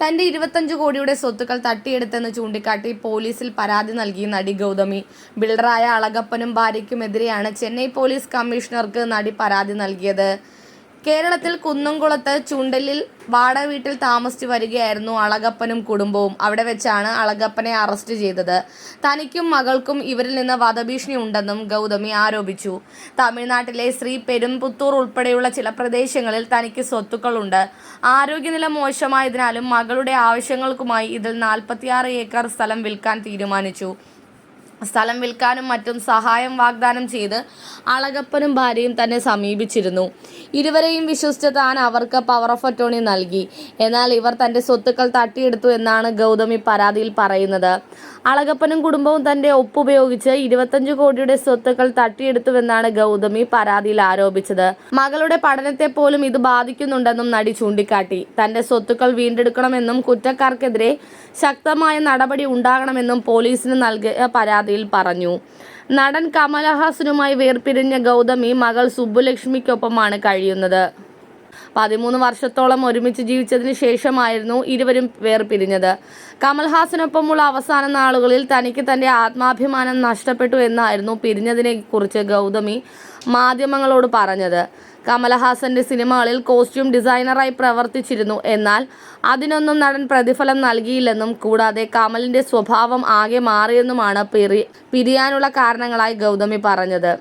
തന്റെ ഇരുപത്തഞ്ച് കോടിയുടെ സ്വത്തുക്കൾ തട്ടിയെടുത്തെന്ന് ചൂണ്ടിക്കാട്ടി പോലീസിൽ പരാതി നൽകി നടി ഗൗതമി. ബിൽഡറായ അളകപ്പനും ഭാര്യയ്ക്കുമെതിരെയാണ് ചെന്നൈ പോലീസ് കമ്മീഷണർക്ക് നടി പരാതി നൽകിയത്. കേരളത്തിൽ കുന്നംകുളത്ത് ചുണ്ടലിൽ വാടക വീട്ടിൽ താമസിച്ചു വരികയായിരുന്നു അളകപ്പനും കുടുംബവും. അവിടെ വെച്ചാണ് അളകപ്പനെ അറസ്റ്റ് ചെയ്തത്. തനിക്കും മകൾക്കും ഇവരിൽ നിന്ന് വധഭീഷണി ഉണ്ടെന്നും ഗൗതമി ആരോപിച്ചു. തമിഴ്നാട്ടിലെ ശ്രീ പെരുമ്പുത്തൂർ ഉൾപ്പെടെയുള്ള ചില പ്രദേശങ്ങളിൽ തനിക്ക് സ്വത്തുക്കളുണ്ട്. ആരോഗ്യനില മോശമായതിനാലും മകളുടെ ആവശ്യങ്ങൾക്കുമായി ഇതിൽ നാൽപ്പത്തിയാറ് ഏക്കർ സ്ഥലം വിൽക്കാൻ തീരുമാനിച്ചു. സ്ഥലം വിൽക്കാനും മറ്റും സഹായം വാഗ്ദാനം ചെയ്ത് അളകപ്പനും ഭാര്യയും തന്നെ സമീപിച്ചിരുന്നു. ഇരുവരെയും വിശ്വസിച്ച താൻ അവർക്ക് പവർ ഓഫ് അറ്റോണി നൽകി. എന്നാൽ ഇവർ തന്റെ സ്വത്തുക്കൾ തട്ടിയെടുത്തു എന്നാണ് ഗൗതമി പരാതിയിൽ പറയുന്നത്. അളകപ്പനും കുടുംബവും തന്റെ ഒപ്പുപയോഗിച്ച് ഇരുപത്തഞ്ച് കോടിയുടെ സ്വത്തുക്കൾ തട്ടിയെടുത്തുവെന്നാണ് ഗൗതമി പരാതിയിൽ ആരോപിച്ചത്. മകളുടെ പഠനത്തെ പോലും ഇത് ബാധിക്കുന്നുണ്ടെന്നും നടി ചൂണ്ടിക്കാട്ടി. തന്റെ സ്വത്തുക്കൾ വീണ്ടെടുക്കണമെന്നും കുറ്റക്കാർക്കെതിരെ ശക്തമായ നടപടി ഉണ്ടാകണമെന്നും പോലീസിന് നൽകിയ പരാതിയിൽ പറഞ്ഞു. നടൻ കമലഹാസനുമായി വേർപിരിഞ്ഞ ഗൗതമി മകൾ സുബ്ബുലക്ഷ്മിക്കൊപ്പമാണ് കഴിയുന്നത്. പതിമൂന്ന് വർഷത്തോളം ഒരുമിച്ച് ജീവിച്ചതിന് ശേഷമായിരുന്നു ഇരുവരും വേർപിരിഞ്ഞത്. കമൽഹാസനൊപ്പമുള്ള അവസാന നാളുകളിൽ തനിക്ക് തന്റെ ആത്മാഭിമാനം നഷ്ടപ്പെട്ടു എന്നായിരുന്നു പിരിഞ്ഞതിനെ കുറിച്ച് ഗൗതമി മാധ്യമങ്ങളോട് പറഞ്ഞത്. കമലഹാസന്റെ സിനിമകളിൽ കോസ്റ്റ്യൂം ഡിസൈനറായി പ്രവർത്തിച്ചിരുന്നു എന്നാൽ അതിനൊന്നും നടൻ പ്രതിഫലം നൽകിയില്ലെന്നും കൂടാതെ കമലിന്റെ സ്വഭാവം ആകെ മാറിയെന്നുമാണ് പിരി പിരിയാനുള്ള കാരണങ്ങളായി ഗൗതമി പറഞ്ഞത്.